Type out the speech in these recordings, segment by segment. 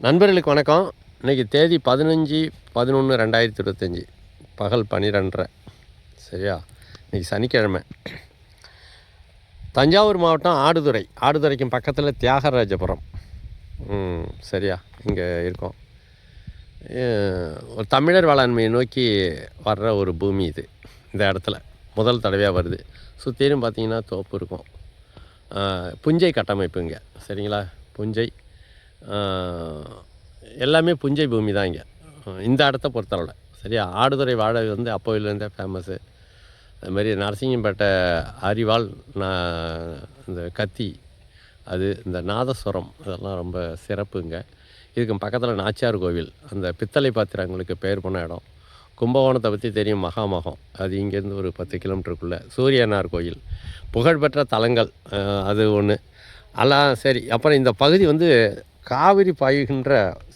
நண்பர்களுக்கு வணக்கம். இன்றைக்கி தேதி பதினஞ்சு பதினொன்று ரெண்டாயிரத்தி இருபத்தஞ்சி. பகல் பன்னிரெண்டரை சரியா? இன்றைக்கி சனிக்கிழமை. தஞ்சாவூர் மாவட்டம் ஆடுதுறை. ஆடுதுறைக்கும் பக்கத்தில் தியாகராஜபுரம். சரியா? இங்கே இருக்கோம். ஒரு தமிழர் வேளாண்மையை நோக்கி வர்ற ஒரு பூமி இது இந்த இடத்துல. முதல் தடவையாக வருது. சுற்றிலும் பார்த்தீங்கன்னா தோப்பு இருக்கும். புஞ்சை கட்டமைப்பு இங்கே. சரிங்களா? புஞ்சை. எல்லாமே புஞ்சை பூமி தான் இங்கே. இந்த இடத்த பொறுத்தளவில். சரியா? ஆடுதுறை வாழை வந்து அப்போவிலேருந்தே ஃபேமஸ்ஸு அதுமாரி நரசிங்கம்பேட்டை அரிவாள் நான் இந்த கத்தி அது இந்த நாதஸ்வரம் அதெல்லாம் ரொம்ப சிறப்புங்க இதுக்கு பக்கத்தில் நாச்சியார் கோவில். அந்த பித்தளை பாத்திரங்களுக்கு பெயர் போன இடம். கும்பகோணத்தை பற்றி தெரியும் மகாமகம். அது இங்கேருந்து ஒரு பத்து கிலோமீட்டருக்குள்ளே சூரியனார் கோயில். புகழ்பெற்ற தலங்கள் அது ஒன்று எல்லாம் சரி அப்புறம் இந்த பகுதி வந்து காவிரி பாய்கின்ற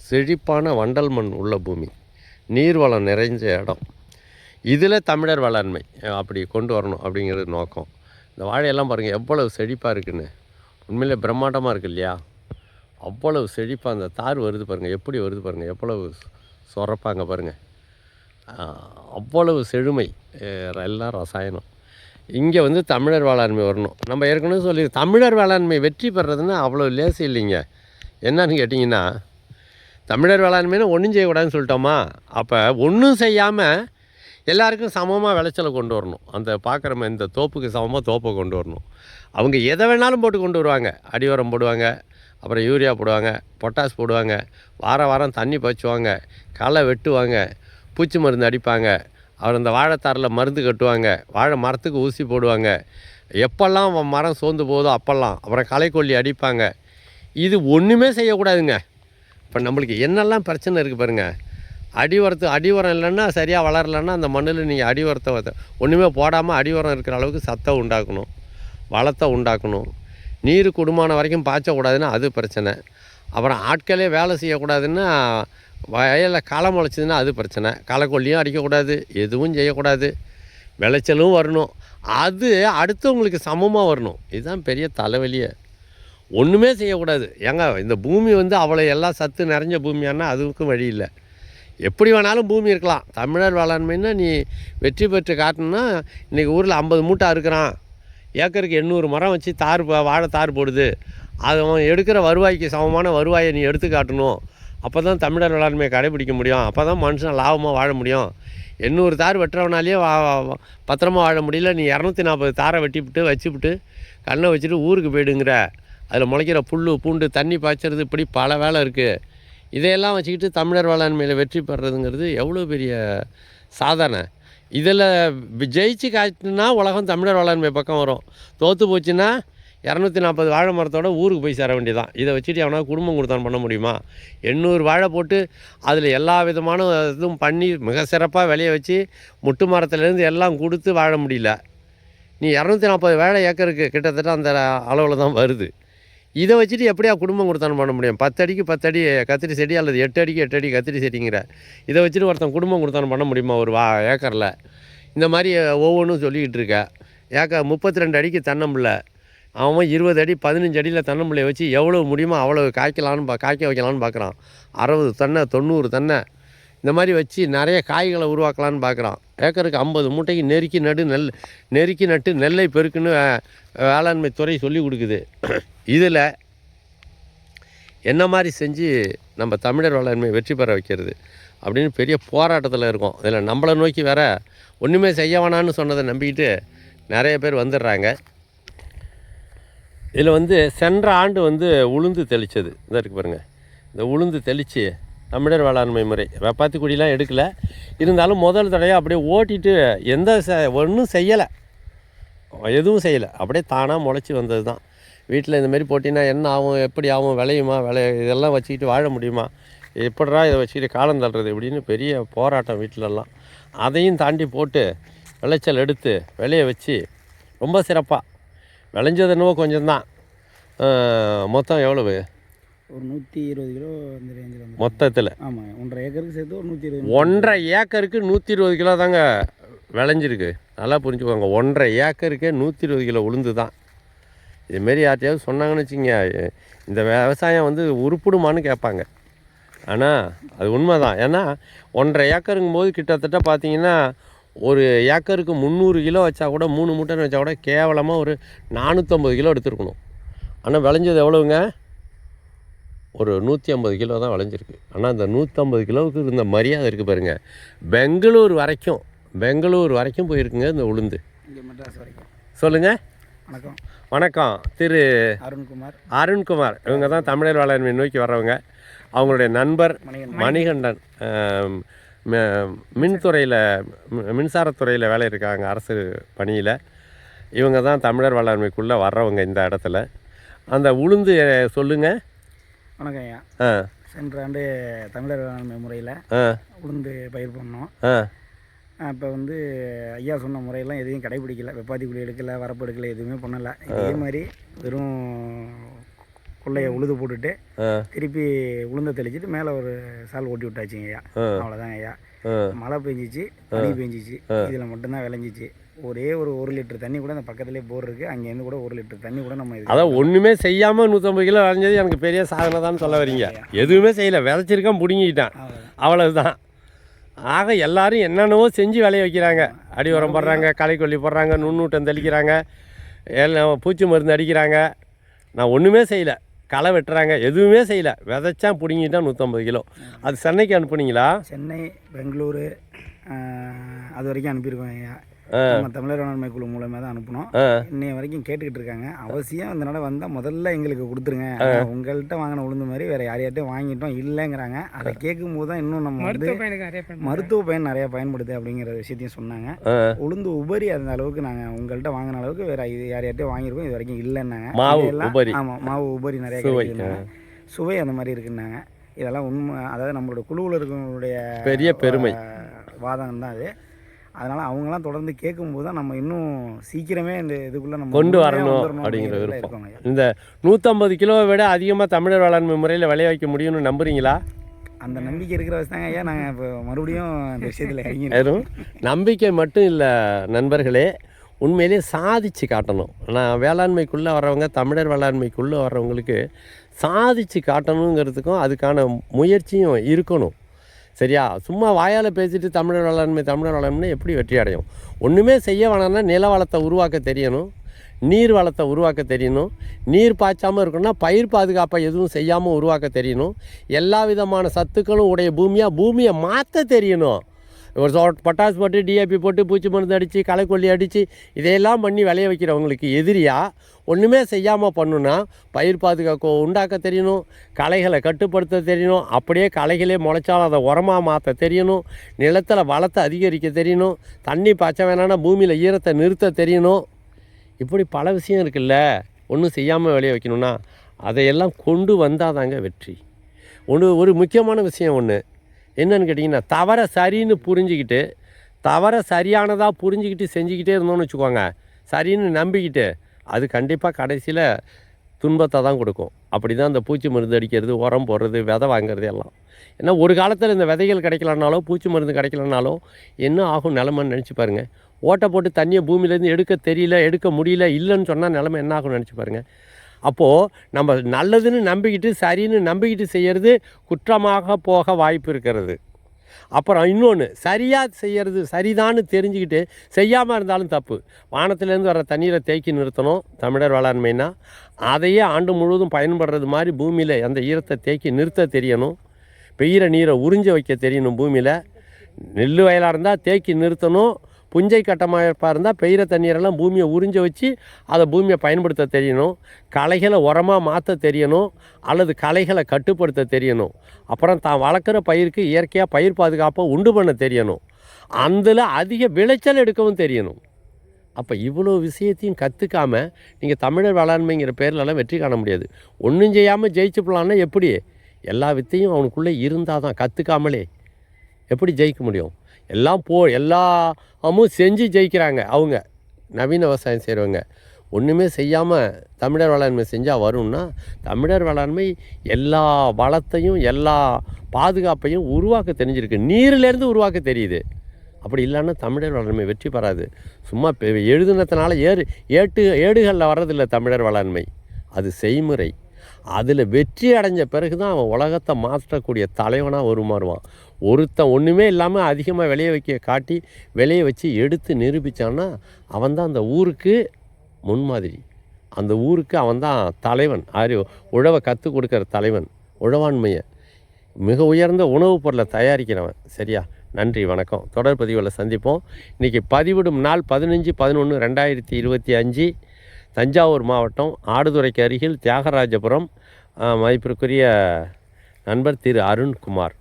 செழிப்பான வண்டல் மண் உள்ள பூமி. நீர்வளம் நிறைஞ்ச இடம். இதில் தமிழர் வேளாண்மை அப்படி கொண்டு வரணும் அப்படிங்கிறது நோக்கம். இந்த வாழையெல்லாம் பாருங்கள் எவ்வளவு செழிப்பாக இருக்குன்னு. உண்மையிலே பிரம்மாண்டமாக இருக்கு இல்லையா? அவ்வளவு செழிப்பாக அந்த தார் வருது பாருங்கள் எப்படி வருது பாருங்கள் எவ்வளவு சொரப்பாங்க பாருங்கள் அவ்வளவு செழுமை எல்லாம் ரசாயனம். இங்கே வந்து தமிழர் வேளாண்மை வரணும். நம்ம ஏற்கனவே சொல்லி தமிழர் வேளாண்மை வெற்றி பெறதுன்னா அவ்வளோ லேசு இல்லைங்க. என்னன்னு கேட்டிங்கன்னா தமிழர் வேளாண்மைன்னு ஒன்றும் செய்யக்கூடாதுன்னு சொல்லிட்டோமா? அப்போ ஒன்றும் செய்யாமல் எல்லாருக்கும் சமமாக விளைச்சலை கொண்டு வரணும். அந்த பார்க்குற இந்த தோப்புக்கு சமமாக தோப்பை கொண்டு வரணும். அவங்க எதை வேணாலும் போட்டு கொண்டு வருவாங்க. அடி உரம் போடுவாங்க அப்புறம் யூரியா போடுவாங்க பொட்டாஸ் போடுவாங்க வாரம் வாரம் தண்ணி பாய்ச்சுவாங்க களை வெட்டுவாங்க பூச்சி மருந்து அடிப்பாங்க அப்புறம் இந்த வாழைத்தாரில் மருந்து கட்டுவாங்க வாழை மரத்துக்கு ஊசி போடுவாங்க. எப்போல்லாம் மரம் சோர்ந்து போகுதோ அப்போல்லாம் அப்புறம் களைக்கொல்லி அடிப்பாங்க. இது ஒன்றுமே செய்யக்கூடாதுங்க. இப்போ நம்மளுக்கு என்னெல்லாம் பிரச்சனை இருக்குது பாருங்கள் அடி உரத்து அடி உரம் இல்லைன்னா சரியாக வளரலைன்னா அந்த மண்ணில் நீங்கள் அடி உரத்தை ஒன்றுமே போடாமல் அடி உரம் இருக்கிற அளவுக்கு சத்தை உண்டாக்கணும். வளத்தை உண்டாக்கணும். நீர் குடும்பமான வரைக்கும் பாய்ச்சக்கூடாதுன்னா அது பிரச்சனை. அப்புறம் ஆட்களே வேலை செய்யக்கூடாதுன்னா வயலில் களை முளைச்சதுன்னா அது பிரச்சனை. களைக்கொல்லியும் அடிக்கக்கூடாது எதுவும் செய்யக்கூடாது. விளைச்சலும் வரணும். அது அடுத்தவங்களுக்கு சமமாக வரணும். இதுதான் பெரிய தலைவலியே. ஒன்றுமே செய்யக்கூடாது. ஏங்க இந்த பூமி வந்து அவ்வளோ எல்லாம் சத்து நிறைஞ்ச பூமியானா அதுக்கும் வழி இல்லை. எப்படி வேணாலும் பூமி இருக்கலாம். தமிழர் வேளாண்மைன்னா நீ வெற்றி பெற்று காட்டணும்னா இன்றைக்கி ஊரில் ஐம்பது மூட்டை இருக்கிறான் ஏக்கருக்கு எண்ணூறு மரம் வச்சு தார் வாழை தார் போடுது. அது அவன் எடுக்கிற வருவாய்க்கு சமமான வருவாயை நீ எடுத்து காட்டணும். அப்போ தான் தமிழர் வேளாண்மையை கடைபிடிக்க முடியும். அப்போ தான் மனுஷன் லாபமாக வாழ முடியும். எண்ணூறு தார் வெட்டுறவனாலேயே வா பத்திரமா வாழ முடியல. நீ இரநூத்தி நாற்பது தாரை வெட்டிவிட்டு வச்சுவிட்டு கண்ணை வச்சுட்டு ஊருக்கு போயிடுங்கிற. அதில் முளைக்கிற புல் பூண்டு தண்ணி பாய்ச்சறது இப்படி பல வேலை இருக்குது இதையெல்லாம் வச்சுக்கிட்டு தமிழர் வேளாண்மையில் வெற்றி பெறதுங்கிறது எவ்வளோ பெரிய சாதனை. இதில் ஜெயிச்சு காட்டுனா உலகம் தமிழர் வேளாண்மை பக்கம் வரும். தோற்று போச்சுன்னா இரநூத்தி நாற்பது வாழை மரத்தோட ஊருக்கு போய் சேர வேண்டியதான் இதை வச்சுட்டு எவனா குடும்பம் கொடுத்தான் பண்ண முடியுமா? எண்ணூறு வாழை போட்டு அதில் எல்லா விதமான இதுவும் பண்ணி மிக சிறப்பாக விளைய வச்சு முட்டு மரத்துலேருந்து எல்லாம் கொடுத்து வாழ முடியல. நீ இரநூத்தி நாற்பது வேலை ஏக்கருக்கு கிட்டத்தட்ட அந்த அளவில் தான் வருது. இதை வச்சுட்டு எப்படியா குடும்பம் கொடுத்தாலும் பண்ண முடியும்? பத்து அடிக்கு பத்து அடி கத்திரி செடி அல்லது எட்டு அடிக்கு எட்டு அடி கத்திரி செடிங்கிற. இதை வச்சுட்டு ஒருத்தன் குடும்பம் கொடுத்தாலும் பண்ண முடியுமா? ஒரு வா ஏக்கரில். இந்த மாதிரி ஒவ்வொன்றும் சொல்லிக்கிட்டு இருக்க. ஏக்கர் முப்பத்தி ரெண்டு அடிக்கு தென்னம்பிள்ளை அவன் இருபது அடி பதினஞ்சு அடியில் தென்னம்பிள்ளையை வச்சு எவ்வளோ முடியுமோ அவ்வளோ காய்க்கலான்னு பா காய்க்க வைக்கலான்னு பார்க்குறான். அறுபது தென்னை தொண்ணூறு தென்னை. இந்த மாதிரி வச்சு நிறைய காய்களை உருவாக்கலான்னு பார்க்குறான். ஏக்கருக்கு ஐம்பது மூட்டைக்கு நெருக்கி நடு நெல் நெருக்கி நட்டு நெல்லை பெருக்குன்னு வேளாண்மை துறை சொல்லி கொடுக்குது. இதில் என்ன மாதிரி செஞ்சு நம்ம தமிழர் வேளாண்மை வெற்றி பெற வைக்கிறது அப்படின்னு பெரிய போராட்டத்தில் இருக்கும். இதில் நம்மளை நோக்கி வேற ஒன்றுமே செய்ய வேணான்னு சொன்னதை நம்பிக்கிட்டு நிறைய பேர் வந்துடுறாங்க. இதில் வந்து சென்ற ஆண்டு வந்து உளுந்து தெளித்தது இதாக இருக்கு பாருங்கள் இந்த உளுந்து தெளித்து தமிழர் வேளாண்மை முறை. வெப்பாத்தி குடிலாம் எடுக்கலை. இருந்தாலும் முதல் தடையாக அப்படியே ஓட்டிட்டு எந்த ச ஒன்றும் செய்யலை. எதுவும் செய்யலை. அப்படியே தானாக முளைச்சி வந்தது தான் வீட்டில் இந்த மாதிரி என்ன ஆகும் எப்படி ஆகும் விளையுமா விளை இதெல்லாம் வச்சுக்கிட்டு வாழ முடியுமா? எப்படா இதை வச்சுக்கிட்டு காலம் தள்ளுறது இப்படின்னு பெரிய போராட்டம் வீட்டிலலாம் அதையும் தாண்டி போட்டு விளைச்சல் எடுத்து விளைய வச்சு ரொம்ப சிறப்பாக விளைஞ்சது என்னவோ கொஞ்சம்தான். மொத்தம் எவ்வளவு? ஒரு நூற்றி இருபது கிலோ இந்த ரேஞ்சில் வந்து மொத்தத்தில்? ஆமாம் ஒன்றரை ஏக்கருக்கு சேர்த்து ஒரு நூற்றி இருபது ஒன்றரை ஏக்கருக்கு நூற்றி இருபது கிலோ தாங்க விளைஞ்சிருக்கு. நல்லா புரிஞ்சுக்கோங்க. ஒன்றரை ஏக்கருக்கே நூற்றி இருபது கிலோ உளுந்து தான் இதுமாரி யார்ட்டையாவது சொன்னாங்கன்னு வச்சுங்க இந்த விவசாயம் வந்து உருப்பிடுமான்னு கேட்பாங்க. ஆனால் அது உண்மை தான் ஏன்னா ஒன்றரை ஏக்கருங்கும் போது கிட்டத்தட்ட பார்த்தீங்கன்னா ஒரு ஏக்கருக்கு முந்நூறு கிலோ வச்சா கூட மூணு மூட்டைன்னு வச்சா கூட கேவலமாக ஒரு நானூற்றம்பது கிலோ எடுத்துருக்கணும். ஆனால் விளைஞ்சது எவ்வளவுங்க? ஒரு நூற்றி ஐம்பது கிலோ தான் விளைஞ்சிருக்கு. ஆனால் அந்த நூற்றம்பது கிலோவுக்கு இருந்த மரியாதை இருக்குது பாருங்கள் பெங்களூர் வரைக்கும் பெங்களூர் வரைக்கும் போயிருக்குங்க இந்த உளுந்து. சொல்லுங்கள் வணக்கம். வணக்கம். திரு அருண்குமார். அருண்குமார். இவங்க தான் தமிழர் வேளாண்மை நோக்கி வர்றவங்க. அவங்களுடைய நண்பர் மணிகண்டன். மின்துறையில் மின்சாரத்துறையில் வேலை இருக்காங்க அரசு பணியில். இவங்க தான் தமிழர் வேளாண்மைக்குள்ளே வர்றவங்க இந்த இடத்துல. அந்த உளுந்து சொல்லுங்கள் வணக்கம் ஐயா சென்ற ஆண்டு தமிழர் வேளாண்மை முறையில் உளுந்து பயிர் பண்ணோம். இப்போ வந்து ஐயா சொன்ன முறையெல்லாம் எதையும் கடைபிடிக்கல வெப்பாத்தி குழி எடுக்கல வரப்பு எடுக்கல எதுவுமே பண்ணலை. இதே மாதிரி வெறும் கொள்ளையை உழுது போட்டுட்டு திருப்பி உளுந்த தெளிச்சிட்டு மேலே ஒரு சால் ஓட்டி விட்டாச்சுங்க ஐயா. அவ்வளோதாங்க ஐயா மழை பெஞ்சிச்சு பனி பெஞ்சிச்சு இதில் மட்டும்தான் விளைஞ்சிச்சு. ஒரே ஒரு ஒரு லிட்டர் தண்ணி கூட அந்த பக்கத்துலேயே போர் இருக்குது அங்கேருந்து கூட ஒரு லிட்டர் தண்ணி கூட நம்ம அதான் ஒன்றுமே செய்யாமல் நூற்றம்பது கிலோ விளைஞ்சது எனக்கு பெரிய சாதனை தான் சொல்ல வரீங்க. எதுவுமே செய்யலை. விதைச்சிருக்கேன் பிடுங்கிட்டான் அவ்வளவுதான். ஆக எல்லாரும் என்னென்னவோ செஞ்சு விளைய வைக்கிறாங்க. அடி உரம் போடுறாங்க களை கொல்லி போடுறாங்க நுண்ணூட்டம் தெளிக்கிறாங்க எல்லாம் பூச்சி மருந்து அடிக்கிறாங்க. நான் ஒன்றுமே செய்யலை. களை வெட்டுறாங்க எதுவுமே செய்யலை. விதைச்சா பிடுங்கிட்டான் நூற்றம்பது கிலோ. அது சென்னைக்கு அனுப்புனீங்களா? சென்னை பெங்களூரு அது வரைக்கும் அனுப்பியிருக்கோம். நம்ம தமிழர் வேளாண்மை குழு மூலமாக தான் அனுப்பினோம். இன்னைய வரைக்கும் கேட்டுக்கிட்டு இருக்காங்க. அவசியம் இந்த நடை வந்தால் முதல்ல எங்களுக்கு கொடுத்துருங்க. உங்கள்கிட்ட வாங்கின உளுந்து மாதிரி வேறு யாரையாட்டையும் வாங்கிட்டோம். இல்லைங்கிறாங்க. அதை கேட்கும் போது தான் இன்னும் நம்ம வந்து மருத்துவ பயன் நிறைய பயன்படுது அப்படிங்கிற விஷயத்தையும் சொன்னாங்க. உளுந்து உபரி அந்த அளவுக்கு நாங்கள் உங்கள்கிட்ட வாங்கின அளவுக்கு வேறு இது யாரையாட்டையும் வாங்கியிருக்கோம். இது வரைக்கும் இல்லைன்னாங்க. மாவு இதெல்லாம் உபரி. ஆமாம் மாவு உபரி நிறைய சுவை, அந்த மாதிரி இருக்குன்னாங்க. இதெல்லாம் உண்மை அதாவது நம்மளோட குழுவில் இருக்கவங்களுடைய பெரிய பெருமை. வாதம் தான் அது. அதனால் அவங்களாம் தொடர்ந்து கேட்கும்போது தான் நம்ம இன்னும் சீக்கிரமே இந்த இதுக்குள்ளே நம்ம கொண்டு வரணும் அப்படிங்கிற விருப்பம். இந்த நூற்றம்பது கிலோவை விட அதிகமாக தமிழர் வேளாண்மை முறையில் விளைய வைக்க முடியும்னு நம்புறீங்களா? அந்த நம்பிக்கை இருக்கிற வச்சு தாங்க ஐயா. நாங்கள் இப்போ மறுபடியும் இந்த விஷயத்தில் இறங்கி வெறும் நம்பிக்கை மட்டும் இல்லை நண்பர்களே உண்மையிலே சாதிச்சு காட்டணும். நான் வேளாண்மைக்குள்ளே வர்றவங்க தமிழர் வேளாண்மைக்குள்ளே வர்றவங்களுக்கு சாதிச்சு காட்டணுங்கிறதுக்கும் அதுக்கான முயற்சியும் இருக்கணும். சரியா? சும்மா வாயால் பேசிட்டு தமிழர் வளர்மை தமிழர் வேளாண்மை எப்படி வெற்றி அடையும்? ஒன்றுமே செய்ய வேணாம்னா நில வளத்தை உருவாக்க தெரியணும். நீர் வளத்தை உருவாக்க தெரியணும். நீர் பாய்ச்சாமல் இருக்கணும்னா பயிர் பாதுகாப்பாக எதுவும் செய்யாமல் உருவாக்க தெரியணும். எல்லா விதமான சத்துக்களும் உடைய பூமியாக பூமியை மாற்ற தெரியணும். ஒரு பட்டாசு போட்டு டிஏபி போட்டு பூச்சி மருந்து அடித்து களைக்கொல்லி அடித்து இதையெல்லாம் பண்ணி விளைய வைக்கிறவங்களுக்கு எதிரியாக ஒன்றுமே செய்யாமல் பண்ணுனா பயிர் பாதுகாக்க உண்டாக்க தெரியணும் களைகளை கட்டுப்படுத்த தெரியணும் அப்படியே களைகளே முளைச்சாலும் அதை உரமாக மாற்ற தெரியணும் நிலத்தில் வளத்தை அதிகரிக்க தெரியணும் தண்ணி பாய்ச்ச வேணாம்னா பூமியில் ஈரத்தை நிறுத்த தெரியணும். இப்படி பல விஷயம் இருக்குல்ல ஒன்றும் செய்யாமல் விளைய வைக்கணும்னா அதையெல்லாம் கொண்டு வந்தால் தாங்க வெற்றி. ஒன்று ஒரு முக்கியமான விஷயம் ஒன்று என்னென்னு கேட்டிங்கன்னா தவறை சரின்னு புரிஞ்சுக்கிட்டு தவறை சரியானதாக புரிஞ்சுக்கிட்டு செஞ்சுக்கிட்டே இருந்தோம்னு வச்சுக்கோங்க. சரின்னு நம்பிக்கிட்டு அது கண்டிப்பாக கடைசியில் துன்பத்தை தான் கொடுக்கும். அப்படி தான் இந்த பூச்சி மருந்து அடிக்கிறது உரம் போடுறது விதை வாங்குறது எல்லாம். ஏன்னா ஒரு காலத்தில் இந்த விதைகள் கிடைக்கலனாலோ பூச்சி மருந்து கிடைக்கலனாலோ என்ன ஆகும் நிலமைன்னு நினச்சி பாருங்கள் ஓட்டை போட்டு தண்ணியை பூமியிலேருந்து எடுக்க தெரியல எடுக்க முடியல இல்லைன்னு சொன்னால் நிலமை என்ன ஆகும்னு நினச்சி பாருங்கள் அப்போது நம்ம நல்லதுன்னு நம்பிக்கிட்டு சரின்னு நம்பிக்கிட்டு செய்கிறது குற்றமாக போக வாய்ப்பு இருக்கிறது. அப்புறம் இன்னொன்று சரியாக செய்கிறது சரிதான்னு தெரிஞ்சுக்கிட்டு செய்யாமல் இருந்தாலும் தப்பு. வானத்திலேருந்து வர தண்ணீரை தேக்கி நிறுத்தணும் தமிழர் வேளாண்மைனா அதையே ஆண்டு முழுவதும் பயன்படுறது மாதிரி பூமியில் அந்த ஈரத்தை தேக்கி நிறுத்த தெரியணும். பெய்கிற நீரை உறிஞ்ச வைக்க தெரியணும் பூமியில். நெல் வயலாக இருந்தால் தேக்கி நிறுத்தணும். புஞ்சை கட்டமைப்பாக இருந்தால் பெய்கிற தண்ணீரெல்லாம் பூமியை உறிஞ்ச வச்சு அதை பூமியை பயன்படுத்த தெரியணும். களைகளை உரமாக மாற்ற தெரியணும். அல்லது களைகளை கட்டுப்படுத்த தெரியணும். அப்புறம் தான் வளர்க்குற பயிருக்கு இயற்கையாக பயிர் பாதுகாப்பை உண்டு பண்ண தெரியணும். அதில் அதிக விளைச்சல் எடுக்கவும் தெரியணும். அப்போ இவ்வளோ விஷயத்தையும் கற்றுக்காம நீங்கள் தமிழர் வேளாண்மைங்கிற பேர்லலாம் வெற்றி காண முடியாது. ஒன்றும் செய்யாமல் ஜெயிச்சு போடலான்னா எப்படி? எல்லா வித்தையும் அவனுக்குள்ளே இருந்தால் தான் கற்றுக்காமலே எப்படி ஜெயிக்க முடியும்? எல்லாம் போ எல்லாமும் செஞ்சு ஜெயிக்கிறாங்க. அவங்க நவீன விவசாயம் செய்கிறவங்க ஒன்றுமே செய்யாமல் தமிழர் வேளாண்மை செஞ்சால் வரும்னா தமிழர் வேளாண்மை எல்லா வளத்தையும் எல்லா பாதுகாப்பையும் உருவாக்க தெரிஞ்சிருக்கு. நீரிலேருந்து உருவாக்க தெரியுது. அப்படி இல்லைன்னா தமிழர் வேளாண்மை வெற்றி பெறாது. சும்மா பெ- எழுதுனதுனால ஏறு ஏட்டு ஏடுகளில் வர்றதில்லை தமிழர் வேளாண்மை. அது செய்முறை. அதில் வெற்றி அடைஞ்ச பிறகு தான் அவன் உலகத்தை மாற்றக்கூடிய தலைவனாக உருமாறுவான். ஒருத்தன் ஒன்றுமே இல்லாமல் அதிகமாக விளைய வைக்க காட்டி விளைய வச்சு எடுத்து நிரூபித்தான்னா அவன் தான் அந்த ஊருக்கு முன்மாதிரி. அந்த ஊருக்கு அவன் தான் தலைவன். ஆறு உழவை கற்றுக் கொடுக்குற தலைவன் உழவாண்மையை. மிக உயர்ந்த உணவுப் பொருளை தயாரிக்கிறவன். சரியா? நன்றி வணக்கம். தொடர் பதிவில் சந்திப்போம். இன்றைக்கி பதிவிடும் நாள் பதினஞ்சு பதினொன்று ரெண்டாயிரத்தி இருபத்தி அஞ்சு. தஞ்சாவூர் மாவட்டம் ஆடுதுறைக்கு அருகில் தியாகராஜபுரம் மதிப்பிற்குரிய நண்பர் திரு அருண்குமார்.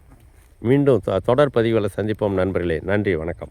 மீண்டும் தொ- தொடர் பதிவில் சந்திப்போம் நண்பர்களே. நன்றி வணக்கம்.